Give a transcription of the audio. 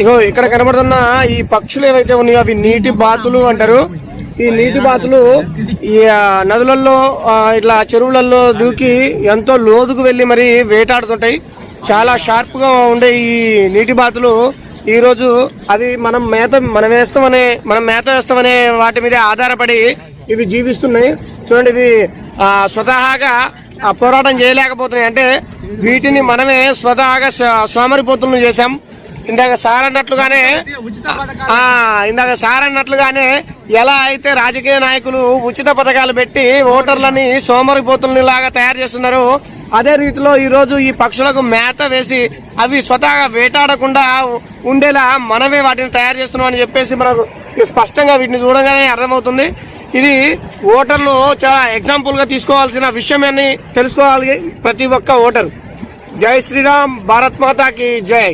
ఇగో ఇక్కడ కనబడుతున్న ఈ పక్షులు ఏవైతే ఉన్నాయో అవి నీటి బాతులు అంటారు. ఈ నీటి బాతులు ఈ నదులలో ఇట్లా చెరువులలో దూకి ఎంతో లోతుకు వెళ్ళి మరి వేటాడుతుంటాయి. చాలా షార్ప్గా ఉండే ఈ నీటి బాతులు. ఈ రోజు అవి మనం మేత మనం వేస్తామనే మనం మేత వేస్తామనే వాటి మీద ఆధారపడి ఇవి జీవిస్తున్నాయి. చూడండి ఇవి స్వతహాగా ఆ, పోరాటం చేయలేకపోతున్నాయి. అంటే వీటిని మనమే స్వతహాగా సోమరిపోతులను చేశాం. ఇందాక సార్ అన్నట్లుగానే ఇందాక సార్ అన్నట్లుగానే ఎలా అయితే రాజకీయ నాయకులు ఉచిత పథకాలు పెట్టి ఓటర్లని సోమరిపోతుల్ని లాగా తయారు చేస్తున్నారు అదే రీతిలో ఈరోజు ఈ పక్షులకు మేత వేసి అవి స్వతహాగా వేటాడకుండా ఉండేలా మనమే వాటిని తయారు చేస్తున్నాం అని చెప్పేసి మనకు స్పష్టంగా వీటిని చూడగానే అర్థమవుతుంది. ఇది ఓటర్లు చాలా ఎగ్జాంపుల్గా తీసుకోవాల్సిన విషయమని అని తెలుసుకోవాలి ప్రతి ఒక్క ఓటర్. జై శ్రీరామ్ భారత్ మాతాకి జై.